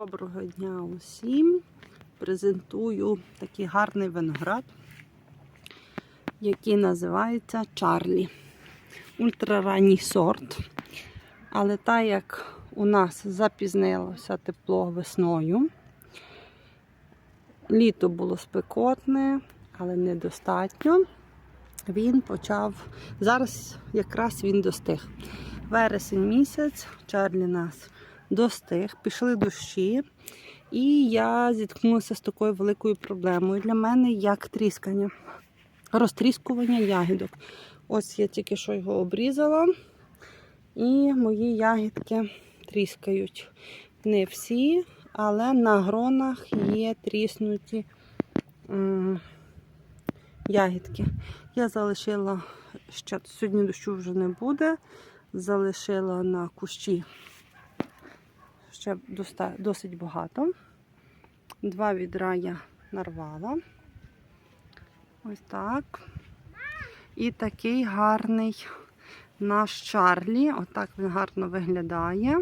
Доброго дня усім. Презентую такий гарний виноград, який називається Чарлі. Ультраранній сорт. Але так як у нас запізнилося тепло весною, літо було спекотне, але недостатньо. Він почав, зараз якраз він достиг. Вересень місяць, Чарлі нас достиг, пішли дощі, і я зіткнулася з такою великою проблемою для мене, як тріскання, розтріскування ягідок. Ось я тільки що його обрізала, і мої ягідки тріскають. Не всі, але на гронах є тріснуті м, ягідки. Я залишила ще сьогодні дощу вже не буде. Залишила на кущі ще досить багато. Два відра я нарвала. Ось так. І такий гарний наш Чарлі. Отак він гарно виглядає.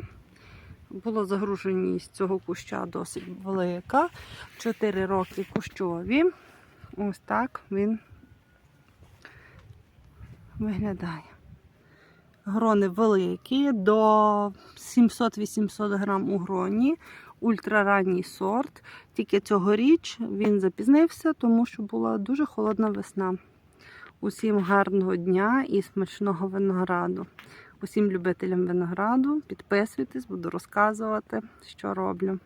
Була загруженість цього куща досить велика. 4 роки кущові. Ось так він виглядає. Грони великі, до 700-800 грам у гроні. Ультраранній сорт. Тільки цьогоріч він запізнився, тому що була дуже холодна весна. Усім гарного дня і смачного винограду. Усім любителям винограду. Підписуйтесь, буду розказувати, що роблю.